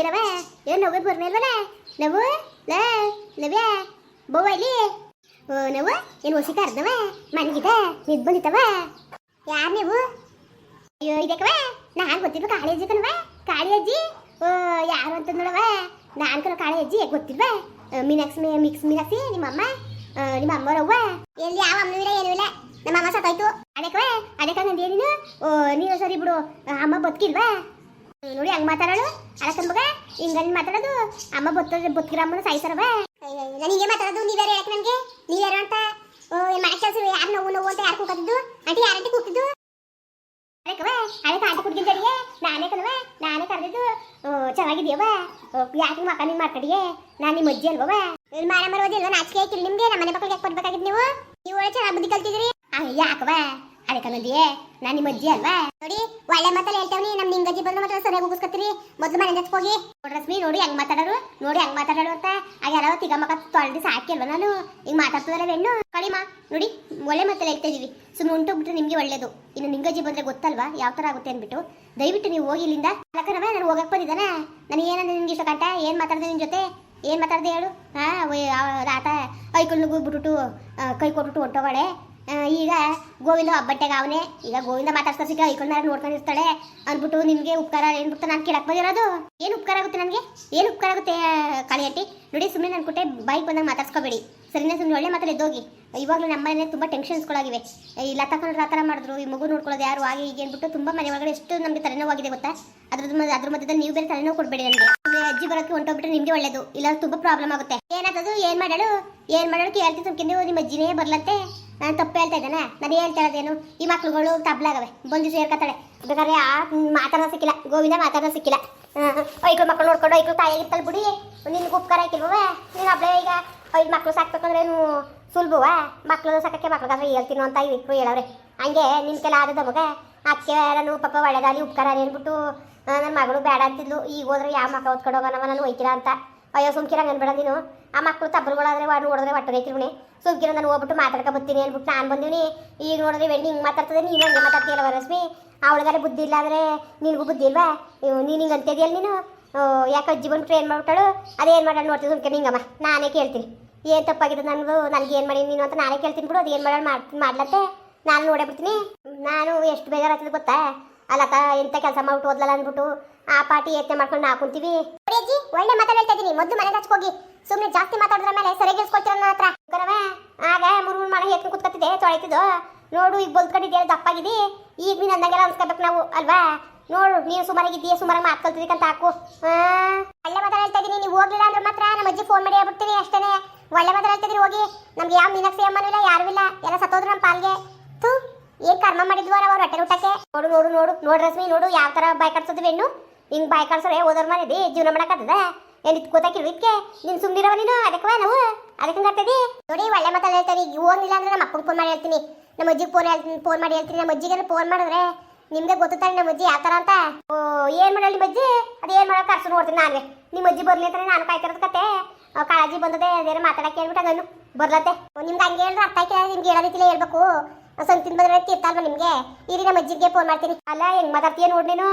ಏನವ ಏನು ನವ್ವೆ ಬರ್ನಿಲ್ವಲ್ಲ ನವ್ವು? ಲೇ ನವ್ಯ ಬೋವ ಇಲ್ಲಿ? ಓ, ನವ್ವ? ಏನು ಹೊಸಿ ಕರ್ದವ ಮನೆಗಿದ? ನಿದ್ ಬಂದಿತ್ತವ ಯಾರು ನೀವು? ಅಯ್ಯೋ, ಇದಕ್ಕವ? ನಾನು ಗೊತ್ತಿಲ್ವ ಕಾಳಿ ಅಜ್ಜಿ ಕಣವ ಕಾಳಿ ಅಜ್ಜಿ? ಓ, ಯಾರು ಅಂತ ನೋಡವ ನಾನು ಕಣ ಕಾಳಿ ಅಜ್ಜಿ ಗೊತ್ತಿಲ್ವ? ಮೀನಾಕ್ಸ್ ಮಿಕ್ಸ್ ಮೀನಾಕ್ಸಿ ನಿಮ್ಮಮ್ಮ ನಿಮ್ಮ ಅಮ್ಮರವ್ವ ಎಲ್ಲಿ ಯಾವ ಅಮ್ಮನೂ ಇಲ್ಲ, ಏನೂ ಇಲ್ಲ. ನಮ್ಮ ಅಮ್ಮ ಸತ್ತೋಯ್ತು. ಅದಕ್ಕವ ಅದಕ್ಕೆ ನಂದೇನು ನೀನು ಸರಿ ಬಿಡು. ಅಮ್ಮ ಬದುಕಿಲ್ವಾ? ನೋಡಿ ಹಂಗ್ ಮಾತಾಡೋಳು. ಅಳಕನ್ ಮಗ ಹಿಂಗ ಮಾತಾಡೋದು. ಅಮ್ಮ ಬತ್ತ ಬದುಕಿರ ಅಮ್ಮನ ಸಾಯ್ತಾರವ ನನಗೆ ಮಾತಾಡೋದು ನೀವ್ಯಾರು ಯಾಕೆ ನನಗೆ? ನೀವ್ಯಾರು ಅಂತ? ಓ ಮಾಡಕ್ ಕೆಲಸ ಯಾರು ನೋವು ನೋವು ಅಂತ ಯಾರು ಕೂಗತ್ತಿದ್ದು ಆಂಟಿ ಯಾರಂಟಿ ಕೂತಿದ್ದು ಅದಕ್ಕವ ಅದಕ್ಕೆ ಆಂಟಿ ಕುಡ್ಗಿನ ಜಡಿಗೆ ನಾನೇ ಕಣವ ನಾನೇ ಕರೆದಿದ್ದು. ಚೆನ್ನಾಗಿದೆಯವ ಯಾಕೆ ಮಕ್ಕ ನೀನ್ ಮಾತಾಡಿಯೇ ನಾನು ನಿಮ್ಮ ಅಜ್ಜಿ ಅಲ್ವವ ಇಲ್ಲಿ ಮಾರ ಮರೋದಿಲ್ವ ನಾಚಿಕೆ ಆಯ್ತಿಲ್ಲ ನಿಮ್ಗೆ ನಮ್ಮ ಮನೆ ಮಕ್ಕಳಿಗೆ ಯಾಕೆ ಕೊಡ್ಬೇಕಾಗಿದ್ದು ನೀವು? ನೀವು ಒಳ್ಳೆ ಚೆನ್ನಾಗಿ ಬುದ್ಧಿ ಕಲ್ತಿದ್ರಿ ಯಾಕವ ಅದಕ್ಕೆ ನಂದಿಯೇ ನಾನು ನಿಮ್ಮ ಅಜ್ಜಿ ಅಲ್ವಾ? ನೋಡಿ ಒಳ್ಳೆ ಮಾತಲ್ಲಿ ನಮ್ಮ ನಿಂಗ ಅಜ್ಜಿ ಬಂದ್ರೆ ಮಾತ್ರ ಸರಿಯಾಗಿ ಮುಗಿಸ್ಕೊತೀರಿ. ಮೊದಲು ಮನೆ ಹೋಗಿ. ಹೋಗಿ ನೋಡ್ರಸ್ಮಿ ನೋಡಿ ಹೆಂಗ್ ಮಾತಾಡೋರು ನೋಡಿ ಹೆಂಗ್ ಮಾತಾಡೋರು ಅಂತ. ಆಗ ಯಾರೋ ತಿಗ ಮಕ್ಕ ತೊಳೆದು ಸಾಕಿಲ್ವ ನಾನು? ಹಿಂಗ್ ಮಾತಾಡ್ತಿದಾರೆ ಹೆಣ್ಣು. ಕಡಿಮ ನೋಡಿ ಒಳ್ಳೆ ಮಾತಲ್ಲಿ ಹೇಳ್ತಾ ಇದೀವಿ. ಸುಮ್ಮನೆ ಉಂಟು ನಿಮಗೆ ಒಳ್ಳೇದು. ಇನ್ನು ನಿಂಗಜ್ಜಿ ಬಂದ್ರೆ ಗೊತ್ತಲ್ವಾ? ಯಾವ ತರ ಆಗುತ್ತೆ ಅಂದ್ಬಿಟ್ಟು. ದಯವಿಟ್ಟು ನೀವು ಹೋಗಿ ಇಲ್ಲಿಂದ ಅಲ್ಲಕ್ಕನವ ನಾನು ಹೋಗಕ್ಕೆ ಬಂದಿದ್ದಾನೆ? ನನಗೆ ಏನಂದ್ರೆ ನಿಮ್ಗೆ ಇಷ್ಟ ಕಂಟ ಏನು ಮಾತಾಡ್ದೆ ನಿನ್ ಜೊತೆ? ಏನು ಮಾತಾಡ್ದೆ ಹೇಳು? ಹಾಂ ಆತ ಐಕೊಂಡು ಬಿಟ್ಬಿಟ್ಟು ಕೈ ಕೊಟ್ಬಿಟ್ಟು ಹೊಂಟೋಗಳೆ. ಆ, ಈಗ ಗೋವಿಂದ ಒಬ್ಬಟ್ಟೆಗೆ ಅವನೇ ಈಗ ಗೋವಿಂದ ಮಾತಾಡ್ಸ್ಕೊ ಸಿಕ್ಕ ನೋಡ್ಕೊಂಡು ಇರ್ತಾಳೆ. ಅಂದ್ಬಿಟ್ಟು ನಿಮಗೆ ಉಪಕಾರ ಏನ್ಬಿಟ್ಟು ನಾನು ಕೇಳಕ್ಕೆ ಬಂದಿರೋದು ಏನು ಉಪಕಾರ ಆಗುತ್ತೆ ನನಗೆ? ಏನು ಉಪಕಾರ ಆಗುತ್ತೆ ಕಾಳಿ ಆಂಟಿ ನೋಡಿ ಸುಮ್ಮನೆ ನನ್ನ ಕೊಟ್ಟೆ ಬೈಕ್ ಬಂದಾಗ ಮಾತಾಡ್ಸ್ಕೋಬೇಡಿ. ಸರಿನೇ ಸುಮ್ಮನೆ ಒಳ್ಳೆ ಮಾತಾಡಿ ಎದ್ದೋಗಿ. ಇವಾಗಲೂ ನಮ್ಮ ಮನೆ ತುಂಬ ಟೆನ್ಷನ್ಸ್ಗಳಾಗಿವೆ ಈ ಲತಾ ಕಣ್ರ ಆ ಥರ ಮಾಡಿದ್ರು, ಈ ಮಗು ನೋಡ್ಕೊಳ್ಳೋದು ಯಾರು ಆಗಿ ಈಗ ಅಂದ್ಬಿಟ್ಟು ತುಂಬ ಮನೆ ಒಳಗಡೆ ಎಷ್ಟು ನಮಗೆ ತಲೆನೋವಾಗಿದೆ ಗೊತ್ತಾ? ಅದ್ರ ಅದ್ರ ಮಧ್ಯದಲ್ಲಿ ನೀವು ಬೇರೆ ತಲೆನೋವು ಕೊಡಬೇಡಿ ನನಗೆ. ಸುಮ್ನೆ ಅಜ್ಜಿ ಬರೋಕ್ಕೆ ಹೊಂಟೋಗ್ಬಿಟ್ರೆ ನಿಮ್ಗೆ ಒಳ್ಳೇದು. ಇಲ್ಲ ತುಂಬಾ ಪ್ರಾಬ್ಲಮ್ ಆಗುತ್ತೆ. ಏನಾದದು, ಏನ್ ಮಾಡಲು? ಏನ್ ಮಾಡಲು ಕೇಳ್ತಿ ಸುಮ್ಕಿಂದು ನೀವು ನಿಮ್ಮ ಅಜ್ಜಿನೇ ಬರ್ಲಂತೆ. ನಾನು ತಪ್ಪು ಹೇಳ್ತಾ ಇದ್ದಾನೆ. ನಾನು ಹೇಳ್ತಾ ಇರೋದೇನು ಈ ಮಕ್ಳುಗಳು ತಬ್ಲಾಗವೆ ಬಂದು ಸೇರ್ಕತ್ತಾಳೆ ಬೇಕಾದ್ರೆ ಆ ಮಾತಾಡೋ ಸಿಕ್ಕಿಲ್ಲ. ಗೋವಿಂದ ಮಾತಾಡೋ ಸಿಕ್ಕಿಲ್ಲ. ಐಕ್ಳು ಮಕ್ಕಳು ನೋಡ್ಕೊಂಡು ಐಕ್ಳು ತಾಯಿಯಾಗಿರ್ತಲ್ಲ ಬಿಡಿ. ನಿನ್ಗೆ ಉಪಕಾರ ಆಯ್ತಿಲ್ವ ನೀನು ಒಬ್ಬಳೇ ಈಗ ಐದು ಮಕ್ಳು ಸಾಕ್ಬೇಕಂದ್ರೆ ಏನು ಸುಲಭವ? ಮಕ್ಳು ಸಾಕಕ್ಕೆ ಮಕ್ಳಿಗಾದ್ರೆ ಹೇಳ್ತೀನೋ ಅಂತ ಇವ್ರು ಹೇಳವ್ರೆ. ಹಂಗೆ ನಿನ್ ಕೆಲ ಆದದ ಮಗ. ಅಕ್ಕಿ ನಾನು ಪಾಪ ಒಳ್ಳೆದಾಗಲಿ ಉಪ್ಕಾರ ಹೇಳ್ಬಿಟ್ಟು ನನ್ನ ಮಗಳು ಬೇಡ ಅಂತಿದ್ಲು. ಈಗ ಹೋದ್ರೆ ಯಾವ ಮಕ್ಕಳು ಓದ್ಕೊಂಡು ಹೋಗೋಣವ ನಾನು ಒಯ್ಕಿರ ಅಂತ. ಅಯ್ಯೋ, ಸುಮ್ಕಿರ ಅನ್ಬೇಡ ನೀನು. ಆ ಮಕ್ಕಳು ತಬ್ಬರುಗಳಾದ್ರೆ ವಾಡ್ ನೋಡಿದ್ರೆ ಒಟ್ಟು ರೈತಿರುಣಿ ಸುಮ್ಕಿರ, ನಾನು ಹೋಗ್ಬಿಟ್ಟು ಮಾತಾಡ್ಕೊ ಬರ್ತೀನಿ ಅಂದ್ಬಿಟ್ಟು ನಾನು ಬಂದೀನಿ ಈಗ ನೋಡಿದ್ರೆ ಬೆಳ್ಳಿ ಹಿಂಗೆ ಮಾತಾಡ್ತದೆ. ನೀನು ಹಂಗೆ ಮಾತಾಡ್ತೀಯಲ್ಲ ವರಸ್ಮಿ ಅವಳಿಗಾರೆ ಬುದ್ಧಿ ಇಲ್ಲ ಅಂದರೆ ನಿನಗೂ ಬುದ್ಧಿ ಇಲ್ವಾ? ನೀನು ಹಿಂಗೆ ಅಂತಿದೆಯಲ್ಲ ನೀನು? ಯಾಕೆ ಅಜ್ಜಿ ಬನ್ ಟ್ರೈನ್ ಮಾಡ್ಬಿಟ್ಟಾಳು? ಅದೇನು ಮಾಡೋಣ ನೋಡ್ತೀನಿ ಸುಮ್ಕಿರ ನಿಂಗಮ್ಮ ನಾನೇ ಕೇಳ್ತೀನಿ. ಏನು ತಪ್ಪಾಗಿದೆ ನನಗೂ? ನನಗೆ ಏನು ಮಾಡಿ ನೀನು ಅಂತ ನಾನೇ ಕೇಳ್ತೀನಿ ಬಿಡು. ಅದು ಏನು ಮಾಡೋಣ ಮಾಡ್ ಮಾಡ್ಲತ್ತೆ? ನಾನು ನೋಡೇ ಬಿಡ್ತೀನಿ. ನಾನು ಎಷ್ಟು ಬೇಜಾರಾಗ್ತದೆ ಗೊತ್ತಾ? ಅಲ್ಲಕ್ಕ ಎಂತ ಕೆಲಸ ಮಾಡ್ಬಿಟ್ಟು ಓದ್ಲಲ್ಲ ಅಂದ್ಬಿಟ್ಟು ಆ ಪಾಟಿ ಯತ್ನೆ ಮಾಡ್ಕೊಂಡು ನಾ ಕುಂತೀವಿ. ಅಜ್ಜಿ ಒಳ್ಳೆ ಮಾತಾಡ್ತಾ ಮೊದಲು ಮನೆಗೆ ಹಚ್ಕೋಗಿ ಸುಮ್ಮನೆ ಜಾಸ್ತಿ ಮಾತಾಡಿದ್ರ ಮೇಲೆ ಸರಿಯಾಗಿ ಇಸ್ಕೊಳ್ತೀರ ನನ್ನ ಹತ್ರ? ಆಗ ಆಗ ಮುರು ಮನೆ ಎತ್ಕೊಂಡು ಕುತ್ಕೊತಿದ್ದೆ ತೊಳಿತಿದ್ದು ನೋಡು ಈಗ ಬಲ್ತ್ಕೊಂಡಿದ್ದೀಯ ದಪ್ಪಾಗಿದ್ದಿ ಈಗ ನೀನು ಅಂದಾಗೆಲ್ಲ ಅನ್ಸ್ಕೋಬೇಕು ನಾವು ಅಲ್ವಾ? ನೋಡು ನೀನು ಸುಮಾರಾಗಿದ್ದೀಯ ಸುಮಾರಾಗಿ ಮಾತು ಅಂತ ಹಾಕು. ಆ, ಒಳ್ಳೆ ಮಾತಾಡ್ತಾ ಇದ್ದೀನಿ ನೀವು ಹೋಗ್ಲಿಲ್ಲ ಅಂದ್ರೆ ಮಾತ್ರ ನಮ್ಮ ಅಜ್ಜಿ ಫೋನ್ ಮಾಡಿ ಹೇಳ್ಬಿಡ್ತೀನಿ ಅಷ್ಟೇ ಒಳ್ಳೆ ಮಾತಾಡ್ತಾ ಹೋಗಿ. ನಮ್ಗೆ ಯಾವ ಮೀನಾಕ್ಷಿ ಅಮ್ಮನೂ ಇಲ್ಲ ಯಾರು ಇಲ್ಲ. ಎಲ್ಲ ಸತ್ತೋದ್ರು ನಮ್ಮ ಪಾಲ್ಗೆ. ಏನ್ ಕರ್ಮ ಮಾಡಿದ್ವಿ ಅವ್ರ ಹೊಟ್ಟೆ ಊಟಕ್ಕೆ? ನೋಡು ನೋಡು ನೋಡು. ನೋಡು ರಶ್ಮಿ, ನೋಡು ಯಾವ ತರ ಬಾಯ್ ಕಾಡ್ಸೋದು ಹೆಣ್ಣು. ಹಿಂಗ್ ಬಾಯ್ ಕಾಡ್ಸೋರೆ ಓದೋರ್ ಮಾಡಿದಿ ಜೀವನ ಮಾಡಕ್ಕಾಗ್ತದ ಏನ್ ಇದ್ ಕೂತಾಕಿಲ್ವ ಇದಕ್ಕೆ ನೀನ್ ಸುಮ್ನಿರವ ನೀನು? ಅದಕ್ಕೆ ನಾವು? ಅದಕ್ಕೆ ಕರ್ತದಿ ನೋಡಿ, ಒಳ್ಳೆ ಮಾತಾಡ ಹೇಳ್ತೀನಿ ಈಗ ಹೋಗಿಲ್ಲ ಅಂದ್ರೆ ನಮ್ಮ ಅಪ್ಪಗೆ ಫೋನ್ ಮಾಡಿ ಹೇಳ್ತೀನಿ. ನಮ್ಮ ಅಜ್ಜಿಗೆ ಫೋನ್ ಹೇಳ್ತೀನಿ ಫೋನ್ ಮಾಡಿ ಹೇಳ್ತೀನಿ. ನಮ್ಮ ಅಜ್ಜಿಗೆ ಫೋನ್ ಮಾಡಿದ್ರೆ ನಿಮ್ಗೆ ಗೊತ್ತಾನೆ ನಮ್ಮ ಅಜ್ಜಿ ಯಾವ ತರ ಅಂತ? ಓ, ಏನ್ ಮಾಡಲಿ ನಿಮ್ಮ ಅಜ್ಜಿ? ಅದೇನ್ ಮಾಡೋ ಕರ್ಸು ನೋಡ್ತೀನಿ ನಾನೇ. ನಿಮ್ಮ ಅಜ್ಜಿ ಬರ್ಲಿ ಅಂತಾನೆ ನಾನು ಕಾಯ್ತಿರೋದ್ ಕತೆ. ಕಾಳಜಿ ಬಂದದೆ, ಅದೇನೋ ಮಾತಾಡಕ್ಕೆ ಹೇಳ್ಬಿಟ್ಟು ನಾನು. ಬರ್ಲತ್ತೆ. ನಿಮ್ಗೆ ಹಂಗೆ ಹೇಳಿದ್ರೆ ಅರ್ಥ ಆಯ್ತಿಲ್ಲ ನಿಮ್ಗೆ ಹೇಳೋ ರೀತಿಲೇ ಹೇಳ್ಬೇಕು. ಸಂತಿನ ತಿನ್ಬಂದ್ರೆ ತೀರ್ತಾಲ್ವ ನಿಮ್ಗೆ? ಇರಿ ನಮ್ಮ ಅಜ್ಜಿಗೆ ಫೋನ್ ಮಾಡ್ತೀನಿ. ಅಲ್ಲ, ಹೆಂಗ್ ಮಾತಾಡ್ತೀಯ ನೋಡ್ ನೀನು?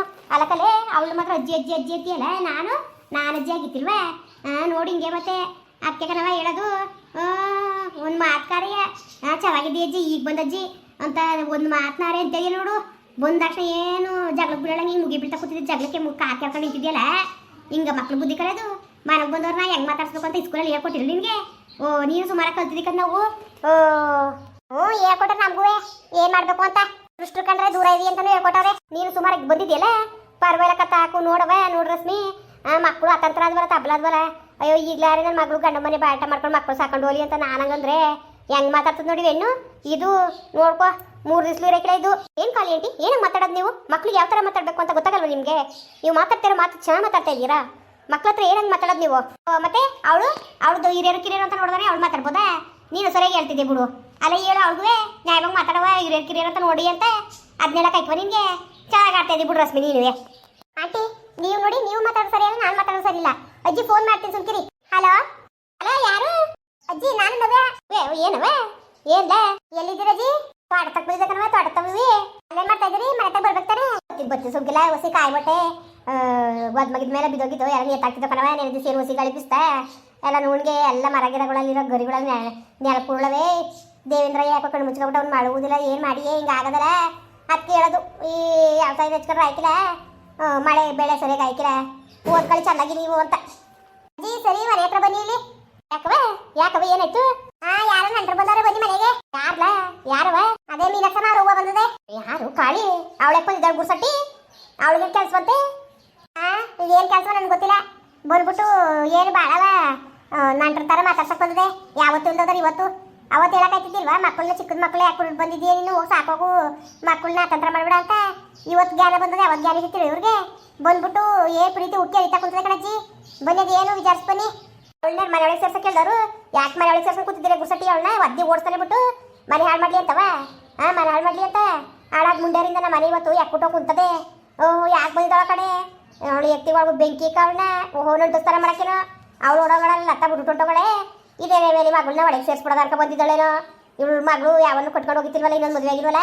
ಕಲೆ, ಅವಳು ಮಾತ್ರ ಅಜ್ಜಿ ಅಜ್ಜಿ ಅಜ್ಜಿ ಅಜ್ಜಿಯಲ್ಲ ನಾನು? ನಾನು ಅಜ್ಜಿ ಆಗಿತ್ತಿಲ್ವೇ ನೋಡಿ ಹಿಂಗೆ ಮತ್ತೆ. ಅದಕ್ಕೆ ಕಣವ ಹೇಳೋದು. ಒಂದು ಮಾತ್ಕಾರ್ಯ ನಾ ಚೆನ್ನಾಗಿದ್ದೀಯ ಅಜ್ಜಿ? ಈಗ ಬಂದಜ್ಜಿ ಅಂತ ಒಂದು ಅಂತ ಹೇಳಿ ನೋಡು. ಬಂದ ತಕ್ಷಣ ಏನು ಜಗಳಕ್ಕೆ ಬಿಡೋಣ ಹಿಂಗೆ ಮುಗಿ ಬಿಡ್ತಾ ಕೂತಿದ್ದೆ. ಜಗಳಕ್ಕೆ ಮುಖ ಹಾಕಿ ಹಾಕೊಂಡು ನಿಂತಿದ್ಯಲ್ಲ? ಹಿಂಗೆ ಮಕ್ಳು ಬುದ್ಧಿ ಕಳೆದು. ಮನೆಗೆ ಬಂದವ್ರನ್ನ ಹೆಂಗ್ ಮಾತಾಡ್ಸ್ಬೇಕು ಅಂತ ಸ್ಕೂಲಲ್ಲಿ ಹೇಳ್ಕೊಟ್ಟಿಲ್ಲ ನಿನ್ಗೆ? ಓ, ನೀನು ಸುಮಾರು ಕಲ್ತಿದ್ದೀಕ ನಾವು? ಓ ಹ್ಞೂ, ಹೇಳ್ಕೊಟ್ರೆ ನಮಗೂ ಏನ್ ಮಾಡಬೇಕು ಅಂತ? ಕೃಷ್ಣ ಕಂಡ್ರೆ ದೂರ ಇದೆಯಾ ಅಂತಾನು ಹೇಳ್ಕೊಟ್ಟವ್ರೆ. ನೀನು ಸುಮಾರು ಬಂದಿದ್ಯಲ್ಲ? ಪರವಾಗಿಲ್ಲ ಕತ್ತ ಹಾಕು ನೋಡವ ನೋಡ್ ಮಕ್ಕಳು ಅತಂತ್ರ ಆದ್ವಲ್ಲ ತಬ್ಲಾದ್ವಲ್ಲ ಅಯ್ಯೋ ಈಗಲಾರಿ ನನ್ನ ಮಗಳು ಗಂಡ ಮನೆ ಬಾಟ ಮಾಡ್ಕೊಂಡು ಮಕ್ಕಳು ಸಾಕೊಂಡು ಹೋಲಿ ಅಂತ ನಾನಂಗಂದ್ರೆ ಹೆಂಗ್ ಮಾತಾಡ್ತದ ನೋಡಿ ಹೆಣ್ಣು. ಇದು ನೋಡ್ಕೋ, ಮೂರು ದಿವ್ಸಲು ಇರಕ್ಕಿಲ್ಲ ಇದು. ಏನು ಕಾಲಿ ಆಂಟಿ? ಏನು ಮಾತಾಡೋದು ನೀವು? ಮಕ್ಳಿಗೆ ಯಾವ ತರ ಮಾತಾಡಬೇಕು ಅಂತ ಗೊತ್ತಾಗಲ್ವ ನಿಮಗೆ? ನೀವು ಮಾತಾಡ್ತಿರೋ ಮಾತು ಚೆನ್ನಾಗಿ ಮಾತಾಡ್ತಾ ಇದ್ದೀರಾ? ಮಕ್ಳ ಹತ್ರ ಏನಂಗೆ ಮಾತಾಡೋದು ನೀವು? ಮತ್ತೆ ಅವಳು? ಅವಳದು ಹಿರಿಯರು, ಕಿರಿಯರು ಅಂತ ನೋಡಿದ್ರೆ, ಅವಳು ಮಾತಾಡ್ಬೋದಾ? ನೀನು ಸರಿಯಾಗಿ ಹೇಳ್ತಿದ್ದೆ ಬಿಡು. ಅಲ್ಲ ಹೇಳು ಅವಳಿಗೆ ನ್ಯಾಯವಾಗಿ ಮಾತಾಡವ, ಹಿರಿಯರು ಕಿರಿಯರ್ ಅಂತ ನೋಡಿ ಅಂತ ಅದನ್ನೆಲ್ಲ ಕೈಕೋ ನಿನಗೆ. ಚೆನ್ನಾಗಿ ಆಡ್ತಾ ಇದ್ದಿ ಬಿಡು ರಶ್ಮಿ ನೀನುವೆ ಆಂಟಿ, ನೀವು ನೋಡಿ, ನೀವು ಮಾತಾಡೋ ಸರಿ ಅಲ್ಲ, ನಾನು ಮಾತಾಡೋ ಸರಿ ಇಲ್ಲ. ಅಜ್ಜಿ ಫೋನ್ ಮಾಡ್ತೀನಿ ಸುಮ್ಕಿರಿ. ಹಲೋ? ಹಲೋ, ಯಾರು? ಅಜ್ಜಿ, ನಾನು ನವ್ಯ. ಏನವ ಏನ್ಲ? ಎಲ್ಲಿದ್ದೀರ ಅಜ್ಜಿ? ತೋಟ ತಕ್ಕ ಬಿದ್ದಕನವ ತೋಟ ತವಿ ಅಲ್ಲೇ ಮಾಡ್ತಾ ಇದ್ದೀರಿ? ಮನೆ ತಗ ಬರ್ಬೇಕಾರೆ ಬತ್ತಿ ಸುಮ್ಕಿಲ್ಲ, ಹೊಸಿ ಕಾಯ್ಬಟ್ಟೆ ಒದ್ ಮಗಿದ ಮೇಲೆ ಬಿದ್ದೋಗಿದ್ದು. ಎಲ್ಲ ಎತ್ತಾಗ್ತಿದ್ದು ಕಣವ ನೆನೆದು ಸೇರು ಹುಸಿ ಗಳಿಪಿಸ್ತಾ ಎಲ್ಲ ನುಣ್ಗೆ, ಎಲ್ಲ ಮರ ಗಿಡಗಳಲ್ಲಿರೋ ಗರಿಗಳ ನೆಲಪುಳ್ಳವೇ ದೇವೇಂದ್ರ ಯಾಕೋ ಕಣ್ಣು ಮುಚ್ಕೊಬಿಟ್ಟು ಅವ್ನು ಮಾಡುವುದಿಲ್ಲ, ಏನು ಮಾಡಿಯೇ ಹಿಂಗೆ ಆಗದಲ್ಲ? ಅದಕ್ಕೆ ಹೇಳೋದು ಈ ಯಾವ ಸೈಡ್ ಹಚ್ಕೊಂಡ್ರೆ ಆಯ್ಕಿಲ್ಲ? ಮಳೆ, ಬೆಳೆ ಸರಿಯಾಗಿ ಆಯ್ಕಿಲ್ಲ? ಓದ್ಕೊಳ್ಳಿ, ಚೆನ್ನಾಗಿ ನೀವು ಅಂತ. ಅಜ್ಜಿ, ಸರಿ, ಮನೆ ಹತ್ರ ಬನ್ನಿ ಇಲ್ಲಿ. ಯಾಕವ ಯಾಕವ ಏನಾಯ್ತು? ಹಾ ಯಾರ ನಂಟ್ರ ಬಂದಾರ ಬನ್ನಿ ಮನೆಗೆ. ಯಾರ್ಲ? ಯಾರವ ಅದೇ ಮೀನಕ್ಕ ಅವ್ರ ರೋಗ ಬಂದದೆ. ಯಾರು? ಕಾಳಿ. ಅವಳೆ ಬಂದಿದ್ದಾಳೆ ಗುರ್ಸಟ್ಟಿ. ಅವಳಿಗೆ ಕೆಲಸ ಬಂತೆ ಹಾ ಏನ್ ಕೆಲಸ ನನಗೆ ಗೊತ್ತಿಲ್ಲ. ಬಂದ್ಬಿಟ್ಟು, ಏನು ಬಾಳವ? ನಂಟ್ರ ತರ ಮಾತಾಡ್ಸಕ್ ಬಂದಿದೆ. ಯಾವತ್ತು ಇಲ್ದದ್ರ ಇವತ್ತು. ಅವತ್ತು ಹೇಳಕ್ಕಾಯ್ತಿದ್ದಿಲ್ವಾ ಮಕ್ಕಳನ್ನ ಚಿಕ್ಕದ ಮಕ್ಕಳು ಯಾಕೆ ಬಂದಿದ್ದೀಯ ನೀನು? ಸಾಕೋಗು. ಮಕ್ಕಳನ್ನ ತಂತ್ರ ಮಾಡಿಬಿಡ ಅಂತ. ಇವತ್ತು ಜ್ಞಾನ ಬಂದದೆ, ಅವತ್ತು ಜ್ಞಾನ ಸಿಗ್ತಿಲ್ಲ ಇವ್ರಿಗೆ. ಬಂದ್ಬಿಟ್ಟು ಏ ಪ್ರೀತಿ ಉಕ್ಕಿ ಅಳಿತಾ ಕುಂತದೆ ಕಣಜ್ಜಿ. ಬಂದಿದ್ದು ಏನು? ವಿಚಾರಿಸ್ ಬನ್ನಿ ಅವಳನ್ನ ಮನೆ ಒಳಗೆ ಸೇರ್ಸಕ್ ಕೇಳಿದವರು. ಯಾಕೆ ಮನೆ ಒಳಗೆ ಸೇರ್ಸಕ್ ಕೂತಿದ್ದೀರ ಗುಸಟಿ ಅವಳನ್ನ? ಒದ್ದಿ ಓಡಿಸ್ತಾನೆ ಬಿಟ್ಟು. ಮನೆ ಹಾಳು ಮಾಡ್ಲಿ ಅಂತವ? ಹಾಂ ಮನೆ ಹಾಳು ಮಾಡ್ಲಿ ಅಂತ. ಹಾಳಾದ ಮುಂಡೇರಿಂದ ನಮ್ಮ ಮನೆ ಇವತ್ತು ಯಾಕೆ ಬಿಟ್ಟು ಕುಂತದೆ? ಓಹ್, ಯಾಕೆ ಬಂದಿದ್ದಾಳ ಕಡೆ ಅವಳು ಎತ್ತಿ ಒಳಗೆ ಬೆಂಕಿ ಕಾವಳನ್ನ ಓಹೋ ನಂಟಿಸ್ತಾರ ಮಾಡಕ್ಕೇನೋ? ಅವಳು ಓಡೋಗಳಲ್ಲ ಲತ್ತ ಬಿಟ್ಟು ಹೊಂಟೋಗಳೆ ಇದೇ ಮೇಲೆ ಮಗಳನ್ನ ಒಳಗೆ ಸೇರಿಸ್ಬಿಡೋದಾರ್ಕ ಬಂದಿದ್ದಾಳೇನೋ? ಇವಳು ಮಗಳು ಯಾವನ್ನು ಕೊಟ್ಕೊಂಡು ಹೋಗಿತ್ತಿಲ್ವಲ್ಲ, ಇನ್ನೊಂದು ಮದುವೆ ಆಗಿಲ್ವಲ್ಲ?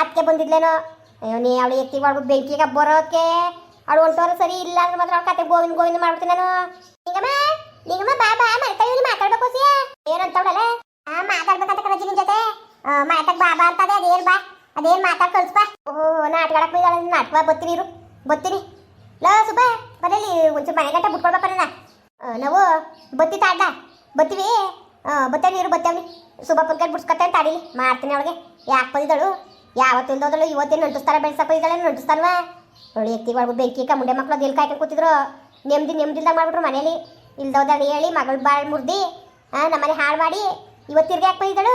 ಅದಕ್ಕೆ ಬಂದಿದ್ಲೇನೋ? ಅಯ್ಯೋ, ನೀ ಅವಳು ಎತ್ತಿ ಒಳಗೆ ಬೆಂಕಿಗೆ ಬರೋಕೆ? ಅವಳು ಹೊಂಟೋರು ಸರಿ ಇಲ್ಲ ಅಂದ್ರೆ ಮಾತ್ರ ಅವಳ ಕತೆ ಗೋವಿಂದ ಗೋವಿಂದ ಮಾಡ್ಬಿಡ್ತೀನಿ ನಾನು. ನಿಂಗಮ್ಮ ನಿಂಗಮ್ಮ, ಬಾ ಬಾ ಮಾಡ್ತಾ ಇವ್ನು ಮಾತಾಡ್ಬೇಕು ಸಿಯ? ಏನಂತವಳಲ್ಲ ಆ, ಮಾತಾಡ್ಬೇಕಂತ ಕಣಜಿ ನಿನ್ ಜೊತೆ? ಮಾತಾಡ್, ಬಾ ಬಾ ಅಂತದೆ, ಅದೇನ್ ಬಾ, ಅದೇನ್ ಮಾತಾಡ್ ಕಳ್ಸ್ಬ. ಓಹೋ ನಾಟಕ ಆಡಕ್ ಬೈದಾಳ ನಾಟಕ ಬತ್ತೀನಿ ಇರು ಬತ್ತೀನಿ ಲೋ, ಸುಬ್ಬ ಬರಲಿ ಒಂಚೂರು ಮನೆ ಗಂಟೆ ಬಿಟ್ಕೊಳ್ಬೇಕ ನನ್ನ. ನಾವು, ಬತ್ತಿ ತಾಡ್ದ ಬತ್ತೀವಿ? ಬತ್ತೇವಿ ನೀರು ಬತ್ತೇವ್ನಿ ಸುಬ್ಬ ಪಕ್ಕ ಬಿಡ್ಸ್ಕೊತೇನೆ ಅಡಿಲಿ. ಮಾಡ್ತೀನಿ ಅವಳಿಗೆ. ಯಾಕೆ ಬಂದಿದ್ದಳು ಯಾವತ್ತು ಇಲ್ದೋದಳು ಇವತ್ತೇನು ನಂಟಿಸ್ತಾರ ಬೆಳೆಸಪ್ಪ ಇದ್ದಾಳೆ? ನಂಟಿಸ್ತಾನವ? ನೋಡಿ ಎತ್ತಿ ಒಳಗು ಬೆಂಕಿ ಮುಂಡೆ ಮಕ್ಕಳು ದಿಲ್ ಕಾಯ್ಕೊಂಡು ಕೂತಿದ್ರು. ನೆಮ್ಮದಿ, ನೆಮ್ಮದಿಲ್ದಾಗ ಮಾಡ್ಬಿಟ್ರು ಮನೇಲಿ. ಇಲ್ದೋದಳು ಹೇಳಿ, ಮಗಳು ಬಾಳ್ ಮುರ್ದಿ ನಮ್ಮನೆ ಹಾಳು ಮಾಡಿ ಇವತ್ತು ತಿರ್ಗಿ ಯಾಕೆ ಬಂದಿದ್ದಳು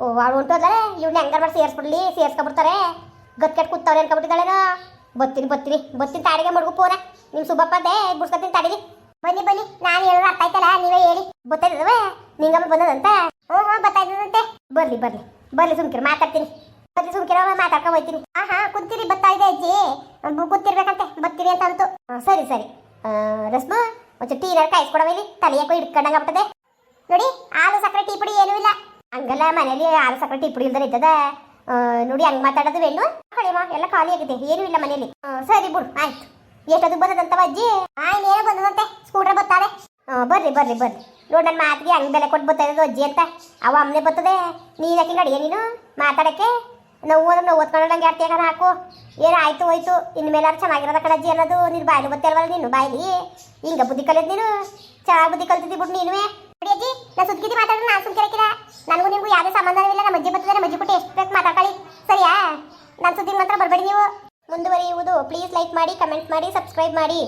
ಓ, ಅವಳು ಹೊಂಟೋದ್ರೆ ಇವ್ನ ಹೆಂಗಾರ ಮಾಡಿ ಸೇರಿಸ್ಬಿಡ್ಲಿ, ಸೇರ್ಸ್ಕೊಬಿಡ್ತಾರೆ. ಗತ್ಕೆಟ್ ಕೂತವ್ರೆ ಅನ್ಕೊಬಿಟ್ಟಿದ್ದಾಳೇನೋ ಬತ್ತೀನಿ ಬತ್ತೀನಿ ಬತ್ತೀನಿ ತಾಡಿಗೆ ಮಡ್ಗು ಪೋನ. ನಿಮ್ಮ ಸುಬ್ಬಪ್ಪದೇ ಬಿಡ್ಸ್ಕೊತೀನಿ ತಾಡಿಲಿ ಬನ್ನಿ ಬನ್ನಿ, ನಾನು ಗೊತ್ತಾಯ್ತದವ ನಿಂಗಮ್ಮ ಬಂದದಂತ? ಹ್ಞೂ ಹ್ಞೂ ಗೊತ್ತಾಯ್ತದಂತೆ ಬರ್ಲಿ ಬರ್ಲಿ. ಬರ್ಲಿ ಸುಮ್ಕಿರು ಮಾತಾಡ್ತೀನಿ. ಬರ್ಲಿ ಸುಮ್ಕಿರೋ ಮಾತಾಡ್ಕೊಂಡ್ ಹೋಗ್ತೀನಿ ಹಾ ಹಾ ಕುಂತೀರಿ ಬತ್ತಾ ಇದೆ ಅಜ್ಜಿ ಕೂತಿರ್ಬೇಕಂತೆ ಬತ್ತೀರಿ ಅಂತ ಅಂತು. ಸರಿ ಸರಿ. ರಸ್ಮ ಒಂಚೂರು ಟೀ ಏನಾರು ಕಾಯಿಸ್ಕೊಡವ ಇಲ್ಲಿ? ತಲೆ ಯಾಕೋ ಇಟ್ಕೊಂಡಂಗ ಆಗ್ಬಿಟ್ಟದೆ. ನೋಡಿ ಹಾಲು ಸಕ್ಕರೆ ಟೀ ಪುಡಿ ಏನೂ ಇಲ್ಲ. ಹಂಗಲ್ಲ ಮನೇಲಿ ಹಾಲು ಸಕ್ಕರೆ ಟೀ ಪುಡಿ ಇಲ್ದರೆ ಇದ್ದದ. ನೋಡಿ ಹಂಗ್ ಮಾತಾಡೋದು ವೆಲ್ಲು ಕಡಿಮ ಎಲ್ಲ ಖಾಲಿ ಆಗಿದೆ. ಏನೂ ಇಲ್ಲ ಮನೇಲಿ ಸರಿ ಬಿಡು ಆಯ್ತು. ಎಷ್ಟದು ಬಂದದಂತವ ಅಜ್ಜಿ? ಆಯ್ ಇನ್ನೇನೋ ಬಂದದಂತೆ. ಸ್ಕೂಟ್ರ್ ಬತ್ತಾವೆ ಆ, ಬರ್ರಿ ಬರ್ರಿ ಬರ್ರಿ. ನೋಡಿ ನನ್ನ ಮಾತಿಗೆ ಹಂಗೆ ಬೆಲೆ ಕೊಟ್ಟು ಬರ್ತಾ ಇರೋದು ಅಜ್ಜಿ ಅಂತ. ಅವ ಅಮ್ಮನೆ ಬರ್ತದೆ ನೀನು ಯಾಕೆ ನಡಿಯ ನೀನು? ಮಾತಾಡಕ್ಕೆ? ನಾವು ಓದ್ ನಾವು ಎರಡು ತೇಗಾರ ಹಾಕು? ಏನು ಆಯ್ತು, ಹೋಯ್ತು? ಇನ್ಮೇಲಾರು ಚೆನ್ನಾಗಿರೋದ ಕಣಜ್ಜಿ ಅನ್ನೋದು. ನೀನು ಬಾಯ್ಲಿ ಬತ್ತಲ್ವಲ್ಲ ನೀನು ಬಾಯಿಲಿ ಹಿಂಗ ಬುದ್ಧಿ ಕಲಿಯೋದು ನೀನು? ಚೆನ್ನಾಗಿ ಬುದ್ಧಿ ಕಲ್ತಿದ್ದಿ ಬಿಟ್ಟು ನೀನುವೇ. ನೋಡಿ ಅಜ್ಜಿ ನಾ ಸುದ್ದಿ ಮಾತಾಡ, ನಾನು ಸುಮ್ಕಿರಕ್ಕಿಲ್ಲ ನನಗೂ ನಿಮಗೂ ಯಾವುದೇ ಸಂಬಂಧವಿಲ್ಲ ನಮ್ಮ ಅಜ್ಜಿ ಬರ್ತದೆ ನಮ್ಮ ಅಜ್ಜಿ ಬಿಟ್ಟು ಎಷ್ಟು ಬೇಕು ಮಾತಾಡ್ಕೊಳ್ಳಿ. ಸರಿಯಾ? ನನ್ನ ಸುದ್ದಿ ಮಾತ್ರ ಬರಬೇಡಿ ನೀವು. ಮುಂದುವರಿಯುವುದು ಪ್ಲೀಸ್ ಲೈಕ್ ಮಾಡಿ ಕಮೆಂಟ್ ಮಾಡಿ ಸಬ್ಸ್ಕ್ರೈಬ್ ಮಾಡಿ.